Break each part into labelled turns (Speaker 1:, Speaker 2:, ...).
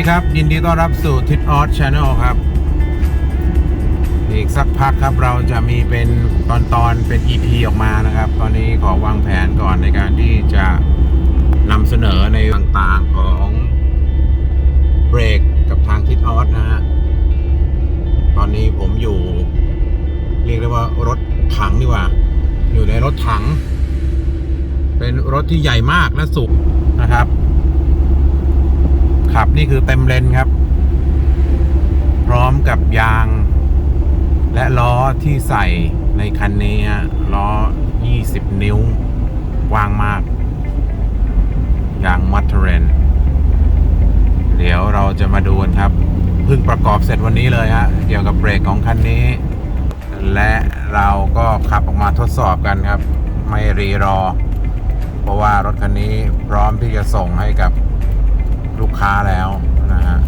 Speaker 1: วัสดีครับ ยินดีต้อนรับสู่ทิศออสชาแนลครับ อีกสักพักครับเราจะมีเป็นตอนตอนเป็น EP ออกมานะครับ ตอนนี้ขอวางแผนก่อนในการที่จะนำเสนอในต่างๆของเบรกกับทางทิศออสนะฮะตอนนี้ผมอยู่ เรียกได้ว่ารถถังดีกว่า อยู่ในรถถัง เป็นรถที่ใหญ่มากและสูงนะครับ ขับนี่คือเต็มเลนครับ พร้อมกับยาง และล้อที่ใส่ในคันนี้ฮะล้อ 20 นิ้วกว้างมากยางมัตเทอร์เรนเดี๋ยวเราจะมาดูกันครับเพิ่งประกอบเสร็จวันนี้เลยฮะเกี่ยวกับเบรกของคันนี้ และเราก็ขับออกมาทดสอบกันครับ ไม่รีรอ เพราะว่ารถคันนี้พร้อมที่จะส่งให้กับ ลูกค้าแล้วนะฮะ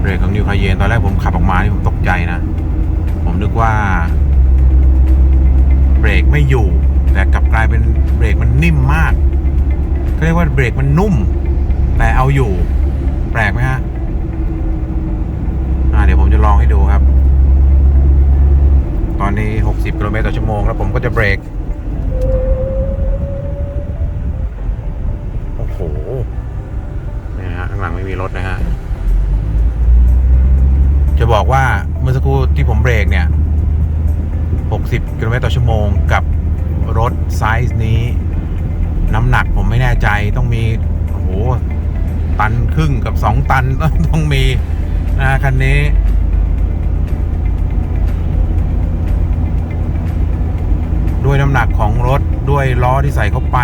Speaker 1: เบรกของนิวคาเยนตอนแรกผมขับออกมานี่ผมตกใจนะ ผมนึกว่า เบรกไม่อยู่ แต่กลับกลายเป็นเบรกมันนิ่มมากเขาเรียกว่าเบรกมันนุ่ม แต่เอาอยู่ แปลกไหมฮะเดี๋ยวผมจะลองให้ดูครับ ตอนนี้ 60กิโลเมตรต่อชั่วโมง แล้วผมก็จะเบรก มีรถนะฮะ จะบอกว่าเมื่อสักครู่ที่ผมเบรกเนี่ย 60กิโลเมตรต่อชั่วโมงกับรถไซส์นี้ น้ำหนักผมไม่แน่ใจต้องมี โอ้โห ตันครึ่งกับ 2 ตันต้องมีนะคันนี้ด้วยน้ำหนักของรถด้วยล้อที่ใส่เข้าไป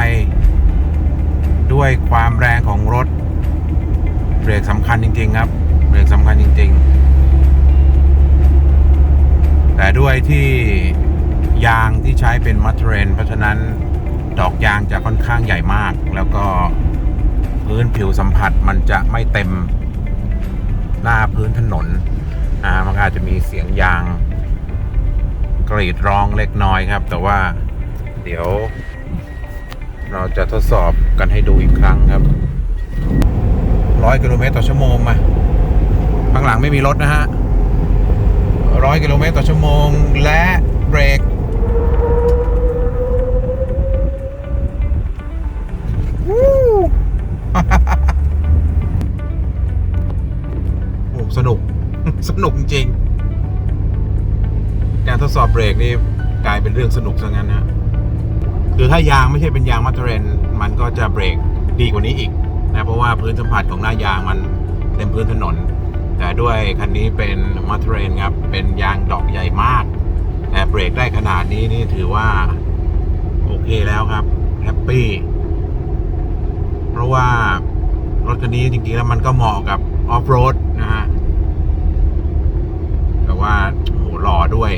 Speaker 1: ด้วยความแรงของรถ เบรกสำคัญจริง ๆ ครับ เบรกสำคัญจริง ๆ แต่ด้วยที่ยางที่ใช้เป็นมัตเทอร์เรนเพราะฉะนั้นดอกยางจะค่อนข้างใหญ่มาก แล้วก็พื้นผิวสัมผัสมันจะไม่เต็มหน้าพื้นถนนอ่ามันอาจจะมีเสียงยาง กรีดร้องเล็กน้อยครับ แต่ว่าเดี๋ยว เราจะทดสอบกันให้ดูอีกครั้งครับ ร้อยกิโลเมตรต่อชั่วโมงมาข้างหลังไม่มีรถนะฮะร้อยกิโลเมตรต่อชั่วโมง และเบรกวู้โอ้สนุก สนุกจริง การทดสอบเบรกนี่กลายเป็นเรื่องสนุกซะงั้นนะคือถ้ายางไม่ใช่เป็นยางมัตรเรนมันก็จะเบรกดีกว่านี้อีก นะเพราะว่าพื้นสัมผัสของหน้ายางมันเต็มพื้นถนน แต่ด้วยคันนี้เป็นมัตเตอร์เรนครับเป็นยางดอกใหญ่มาก แต่เบรกได้ขนาดนี้นี่ถือว่า โอเคแล้วครับแฮปปี้เพราะว่ารถคันนี้จริงๆแล้วมันก็เหมาะกับออฟโรดนะฮะแต่ว่าโหหล่อด้วย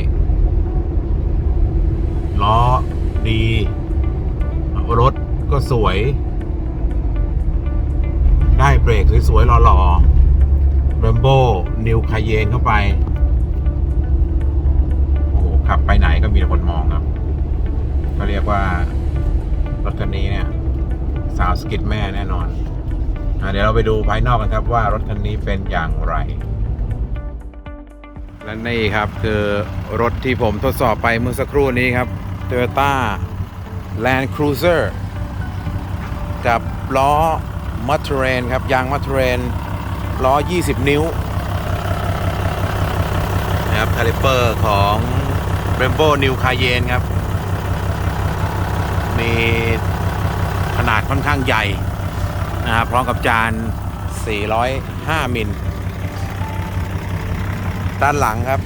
Speaker 1: ล้อดีรถก็สวย ได้เบรกสวยๆหล่อๆ r รมโบ้นิวคาเยนเข้าไป โอ้โหขับไปไหนก็มีคนมองครับ ก็เรียกว่า รถคันนี้เนี่ย สาวสกิดแม่แน่นอนอเดี๋ยวเราไปดูภายนอกกันครับว่ารถคันนี้เป็นอย่างไร และนี่ครับคือรถที่ผมทดสอบไปเมื่อสักครู่นี้ครับ Toyota Land Cruiser กับล้อ m a t e r a n ครับ ยาง m a t e r a n ล้อ 20 นิ้วนะครับคาลิเปอร์ของ Brembo New Cayenne ครับ มีขนาดค่อนข้างใหญ่นะครับพร้อมกับจาน 405 มิล ด้านหลังครับ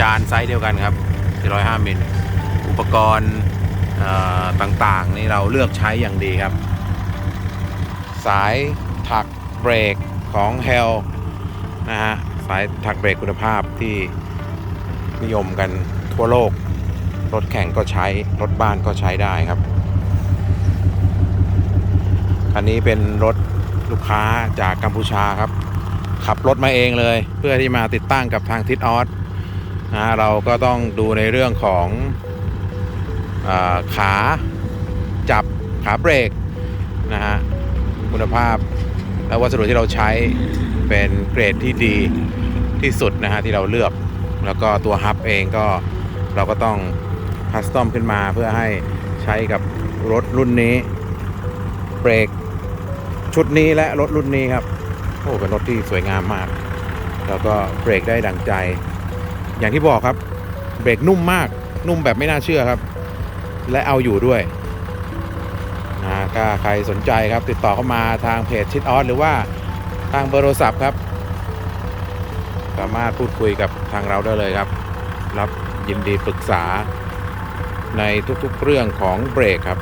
Speaker 1: จานไซส์เดียวกันครับ 405 มิล อุปกรณ์ ต่างๆนี่เราเลือกใช้อย่างดีครับ สายถักเบรกของ h e l นะฮะสายถักเบรกคุณภาพที่นิยมกันทั่วโลก รถแข่งก็ใช้ รถบ้านก็ใช้ได้ครับ คันนี้เป็นรถลูกค้าจากกัมพูชาครับ ขับรถมาเองเลย เพื่อที่มาติดตั้งกับทางทิศออสนะฮะเราก็ต้องดูในเรื่องของ ขาจับขาเบรกนะฮะคุณภาพและวัสดุที่เราใช้เป็นเกรดที่ดีที่สุดนะฮะที่เราเลือก แล้วก็ตัวฮับเองก็เราก็ต้องคัสตอมขึ้นมาเพื่อให้ใช้กับรถรุ่นนี้ เบรกชุดนี้และรถรุ่นนี้ครับโอ้เป็นรถที่สวยงามมาก แล้วก็เบรกได้ดังใจ อย่างที่บอกครับ เบรกนุ่มมากนุ่มแบบไม่น่าเชื่อครับ และเอาอยู่ด้วยนะก็ใครสนใจครับติดต่อเข้ามาทางเพจชิดออสหรือว่าทางเบอร์โทรศัพท์ครับ สามารถพูดคุยกับทางเราได้เลยครับ รับยินดีปรึกษาในทุกๆเรื่องของเบรกครับ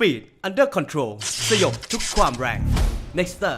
Speaker 2: Speed Under Control สยบทุกความแรง Nexter